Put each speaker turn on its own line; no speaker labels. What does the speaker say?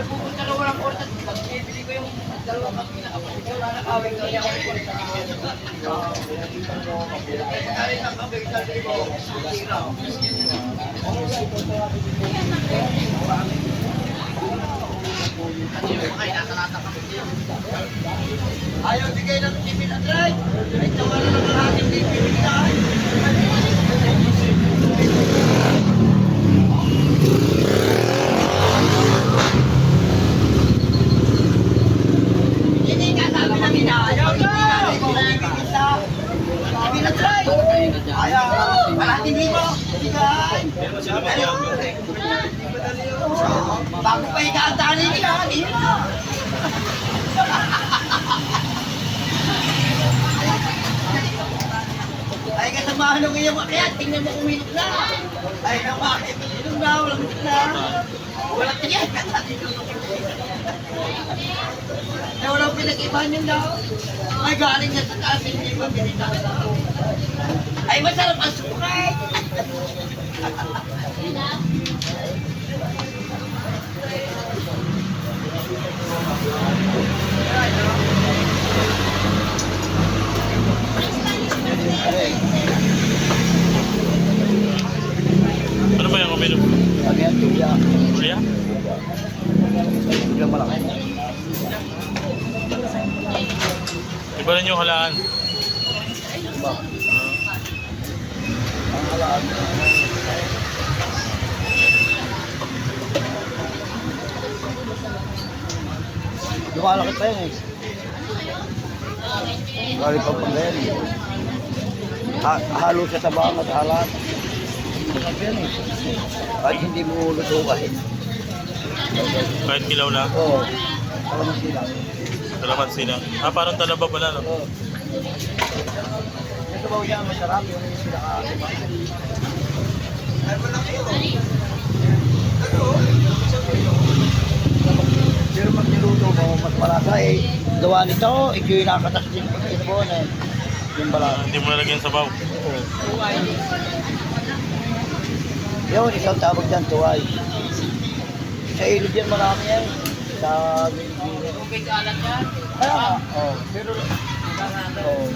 Ay, pupunta na walang order. Bibili ko yung dalawang kapila. Kapag ikaw na nakawin ko, yan ako yung order. Ay, kaya na kami, sabi ko, sira. Ano. Ayaw bigay ng TV na drive. Ay, tawa na ng ating TV na Hindi ka sabi na minayaw. Hindi ka nakikita. Sabi na try. Ayaw. Malating libo. Hindi ka. Ayaw. Bago pa ikaantahan nila. Na. Ay kasamahan ng iyong akyat. Tingnan mo umilok na. Ay naman. Ilong na. Walang na. Walang tingin. Na walang pinag-ibahan yun daw. Ay galing na sa taas. Hindi ba binita Ay masarap ang sukay.
Ano ba yung uminom?
Ano yan, tuya.
Kuya?
Tuya malaki.
Iba rin yung halaan.
Ba? Ang halaan. Lumalaki pa yan eh. Galing pa ganyan eh. Ha halo sa tabang at halat. Masarap yan eh. Kahit hindi mo lutukahin.
Kahit kilaw lang.
Oo. Alam mo sila.
Salamat sila. Ah, parang talaba pala, no?
Oo. Ito ba yan masarap yung sila ka. Pero pag niluto mo, mas eh. Gawa nito, ikaw yung nakatas din pag inabon eh. Yung
Ah,
balasa.
hindi mo nalagyan sabaw.
Oo. Yun, isang tawag dyan, tuway. Sa ilog yan marami yan. Sa Bilibili.
Tubig alat.
Kaya nga, oh, pero, oh,